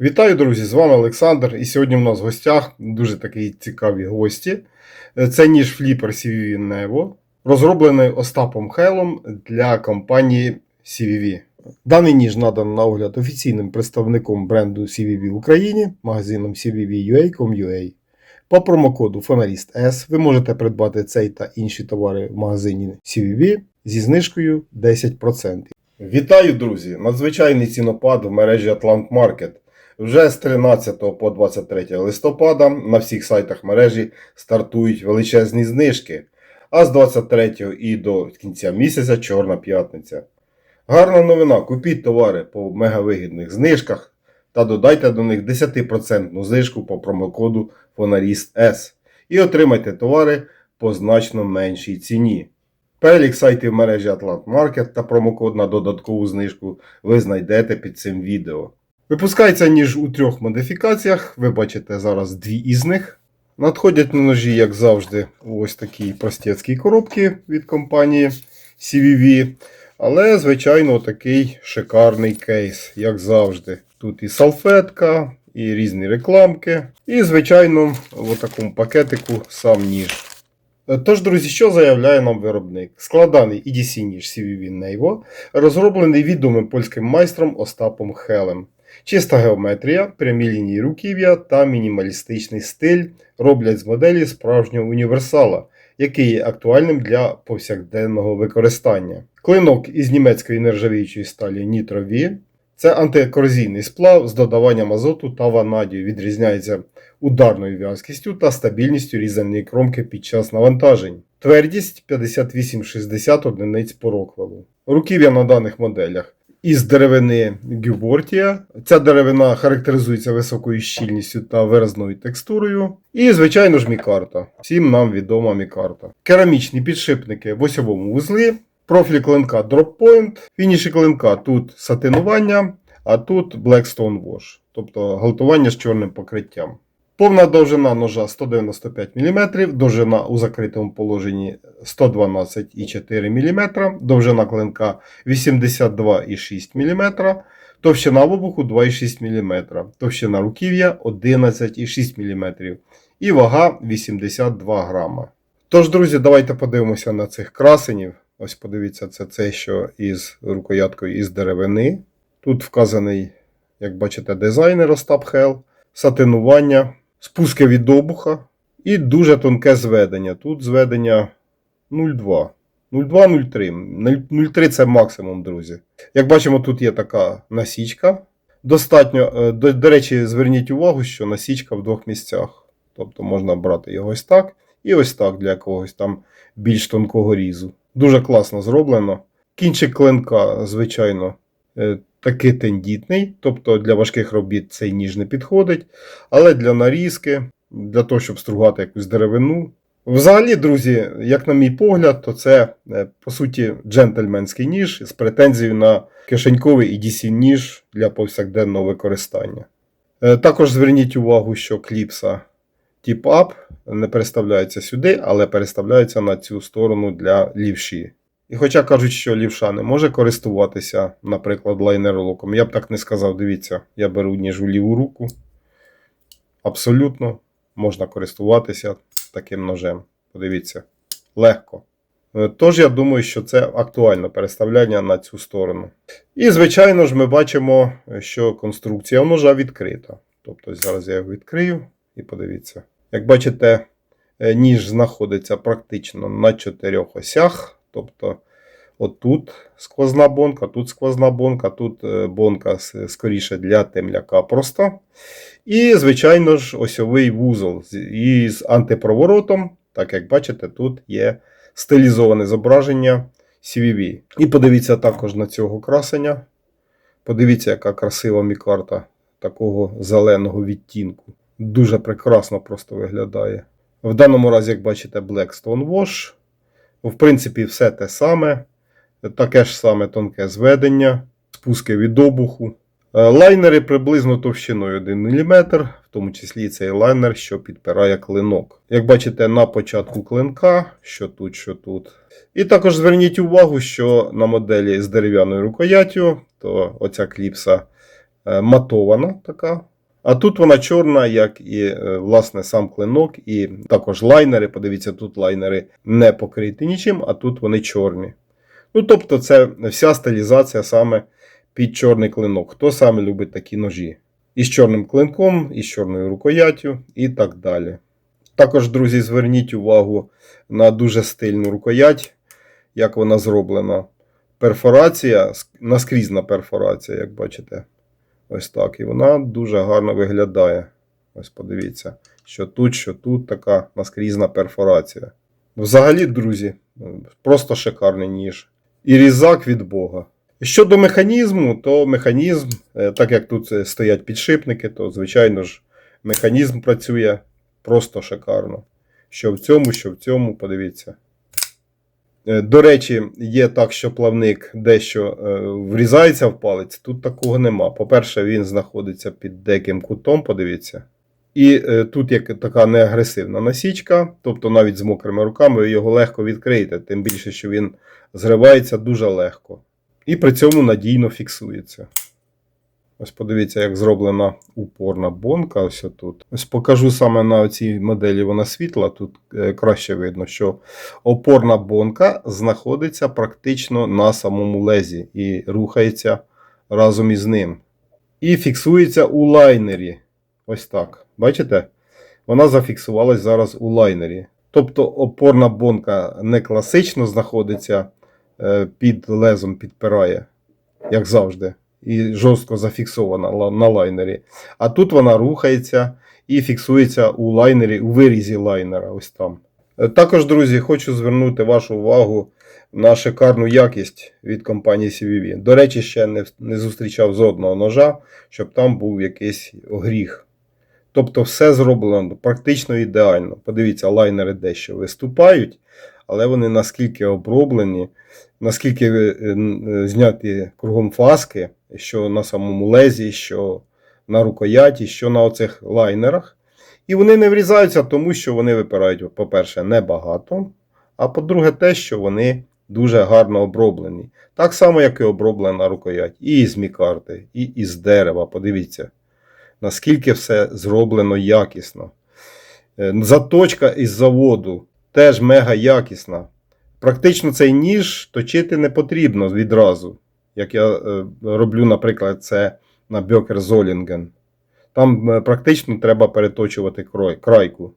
Вітаю, друзі! З вами Олександр. І сьогодні в нас в гостях дуже такі цікаві гості. Це ніж фліпер CVV Nevo, розроблений Остапом Хелом для компанії CVV. Даний ніж надан на огляд офіційним представником бренду CVV в Україні, магазином CVV.ua.com.ua. По промокоду Фонаріст S ви можете придбати цей та інші товари в магазині CVV зі знижкою 10%. Вітаю, друзі! Надзвичайний цінопад в мережі Atlant Market. Вже з 13 по 23 листопада на всіх сайтах мережі стартують величезні знижки, а з 23 і до кінця місяця Чорна п'ятниця. Гарна новина: купіть товари по мегавигідних знижках та додайте до них 10% знижку по промокоду Фонаріст S і отримайте товари по значно меншій ціні. Перелік сайтів мережі Atlant Market та промокод на додаткову знижку ви знайдете під цим відео. Випускається ніж у трьох модифікаціях. Ви бачите зараз дві із них. Надходять на ножі, як завжди, ось такі простецькі коробки від компанії CVV. Але, звичайно, такий шикарний кейс, як завжди. Тут і салфетка, і різні рекламки. І, звичайно, в такому пакетику сам ніж. Тож, друзі, що заявляє нам виробник? Складаний EDC ніж CVV Nevo, розроблений відомим польським майстром Остапом Хелем. Чиста геометрія, прямі лінії руків'я та мінімалістичний стиль роблять з моделі справжнього універсала, який є актуальним для повсякденного використання. Клинок із німецької нержавіючої сталі Nitro V це антикорозійний сплав з додаванням азоту та ванадію, відрізняється ударною в'язкістю та стабільністю різаної кромки під час навантажень. Твердість 58-60 одиниць по роквелу. Руків'я на даних моделях із деревини Гюбортія. Ця деревина характеризується високою щільністю та виразною текстурою. І, звичайно ж, мікарта. Всім нам відома мікарта. Керамічні підшипники в осьовому вузлі. Профіль клинка Point. Фініші клинка тут сатинування, а тут Blackstone Wash, тобто галтування з чорним покриттям. Повна довжина ножа 195 мм, довжина у закритому положенні 112,4 мм, довжина клинка 82,6 мм, товщина в обуху 2,6 мм, товщина руків'я 11,6 мм і вага 82 грама. Тож, друзі, давайте подивимося на цих красенів. Ось подивіться, це це, що із рукояткою із деревини. Тут вказаний, як бачите, дизайнер Остап Хел, сатинування, спуски від обуха і дуже тонке зведення. Тут зведення 0,2. 0,2-0,3. 0,3 це максимум, друзі. Як бачимо, тут є така насічка. Достатньо, до, до речі, зверніть увагу, що насічка в двох місцях. Тобто можна брати його ось так і ось так для якогось там більш тонкого різу. Дуже класно зроблено. Кінчик клинка, звичайно, таки тендітний, тобто для важких робіт цей ніж не підходить. Але для нарізки, для того, щоб стругати якусь деревину. Взагалі, друзі, як на мій погляд, то це по суті джентльменський ніж з претензією на кишеньковий EDC ніж для повсякденного використання. Також зверніть увагу, що кліпса Up не переставляється сюди, але переставляється на цю сторону для лівші. І хоча кажуть, що лівша не може користуватися, наприклад, лайнеролоком, я б так не сказав, дивіться, я беру ніж у ліву руку. Абсолютно можна користуватися таким ножем. Подивіться, легко. Тож, я думаю, що це актуальне переставляння на цю сторону. І, звичайно ж, ми бачимо, що конструкція ножа відкрита. Тобто, зараз я його відкрию і подивіться. Як бачите, ніж знаходиться практично на чотирьох осях. Тобто, отут сквозна бонка, тут сквозна бонка, тут бонка скоріше для темляка просто. І, звичайно ж, осьовий вузол із антипроворотом. Так як бачите, тут є стилізоване зображення CVV. І подивіться також на цього красення. Подивіться, яка красива мікарта такого зеленого відтінку. Дуже прекрасно просто виглядає. В даному разі, як бачите, Blackstone Wash. В принципі, все те саме. Таке ж саме тонке зведення, спуски від обуху. Лайнери приблизно товщиною 1 мм, в тому числі цей лайнер, що підпирає клинок. Як бачите, на початку клинка, що тут, що тут. І також зверніть увагу, що на моделі з дерев'яною рукояттю, то оця кліпса е, матована така. А тут вона чорна, як і е, власне сам клинок, і також лайнери. Подивіться, тут лайнери не покриті нічим, а тут вони чорні. Ну, тобто, це вся стилізація саме під чорний клинок. Хто саме любить такі ножі? Із чорним клинком, із чорною рукояттю і так далі. Також, друзі, зверніть увагу на дуже стильну рукоять, як вона зроблена. Перфорація, наскрізна перфорація, як бачите. Ось так. І вона дуже гарно виглядає. Ось подивіться, що тут, що тут така наскрізна перфорація. Взагалі, друзі, просто шикарний ніж. І різак від Бога. Щодо механізму, то механізм, е, так як тут е, стоять підшипники, то, звичайно ж, механізм працює просто шикарно. Що в цьому, що в цьому, подивіться. Е, До речі, є так, що плавник дещо е, врізається в палець. Тут такого нема. По-перше, він знаходиться під деяким кутом, подивіться. І е, тут є така неагресивна насічка, тобто навіть з мокрими руками ви його легко відкриєте, тим більше, що він зривається дуже легко. І при цьому надійно фіксується. Ось подивіться, як зроблена упорна бонка. Ось тут. Ось покажу саме на цій моделі вона світла. Тут е, краще видно, що опорна бонка знаходиться практично на самому лезі і рухається разом із ним. І фіксується у лайнері. Ось так. Бачите? Вона зафіксувалась зараз у лайнері. Тобто опорна бонка не класично знаходиться е, під лезом, підпирає, як завжди і жорстко зафіксована на лайнері. А тут вона рухається і фіксується у лайнері, у вирізі лайнера. Ось там. Е, Також, друзі, хочу звернути вашу увагу на шикарну якість від компанії CVV. До речі, ще не, не зустрічав жодного ножа, щоб там був якийсь гріх. Тобто все зроблено практично ідеально. Подивіться, лайнери дещо виступають, але вони наскільки оброблені, наскільки е, е, зняті кругом фаски, що на самому лезі, що на рукояті, що на оцих лайнерах. І вони не врізаються, тому що вони випирають, по-перше, небагато, а по-друге, те, що вони дуже гарно оброблені. Так само, як і оброблена рукоять. І із мікарти, і із дерева. Подивіться, наскільки все зроблено якісно. Е, Заточка із заводу теж мега якісна. Практично цей ніж точити не потрібно відразу. Як я е, роблю, наприклад, це на Бьокер Золінген. Там е, практично треба переточувати крайку.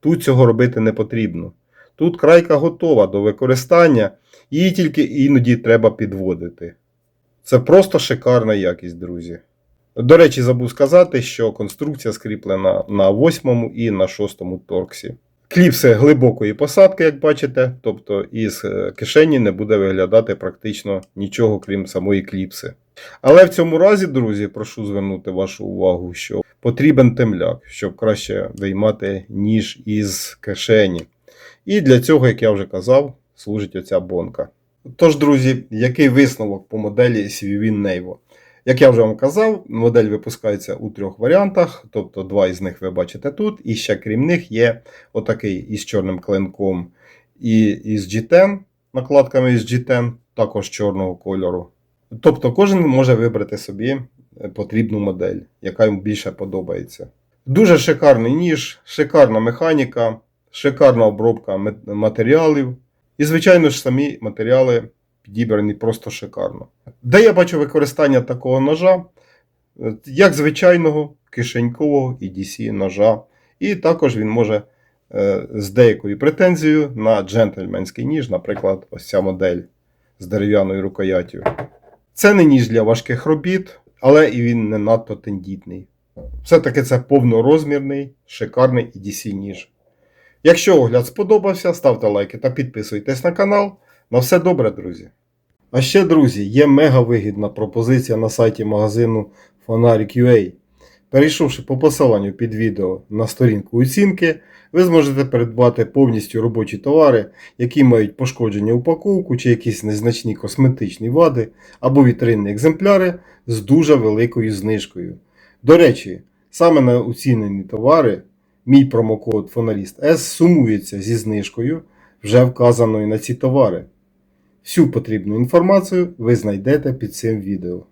Тут цього робити не потрібно. Тут крайка готова до використання, її тільки іноді треба підводити. Це просто шикарна якість, друзі. До речі, забув сказати, що конструкція скріплена на 8 і на 6 торксі. Кліпси глибокої посадки, як бачите, тобто із е, кишені не буде виглядати практично нічого, крім самої кліпси. Але в цьому разі, друзі, прошу звернути вашу увагу, що потрібен темляк, щоб краще виймати ніж із кишені. І для цього, як я вже казав, служить оця бонка. Тож, друзі, який висновок по моделі CVV Nevo? Як я вже вам казав, модель випускається у трьох варіантах, тобто два із них ви бачите тут, і ще крім них є отакий із чорним клинком і із G10, накладками із G10, також чорного кольору. Тобто кожен може вибрати собі потрібну модель, яка йому більше подобається. Дуже шикарний ніж, шикарна механіка, шикарна обробка матеріалів. І, звичайно ж, самі матеріали підібрані просто шикарно. Де я бачу використання такого ножа, Е, як звичайного кишенькового EDC ножа. І також він може е, з деякою претензією на джентльменський ніж, наприклад, ось ця модель з дерев'яною рукояттю. Це не ніж для важких робіт, але і він не надто тендітний. Все-таки це повнорозмірний, шикарний EDC ніж. Якщо огляд сподобався, ставте лайки та підписуйтесь на канал. На все добре, друзі. А ще, друзі, є мега вигідна пропозиція на сайті магазину Фонарик.ua. Перейшовши по посиланню під відео на сторінку оцінки, ви зможете придбати повністю робочі товари, які мають пошкодження упаковку чи якісь незначні косметичні вади або вітринні екземпляри з дуже великою знижкою. До речі, саме на оцінені товари мій промокод Фоналіст S сумується зі знижкою, вже вказаною на ці товари. Всю потрібну інформацію ви знайдете під цим відео.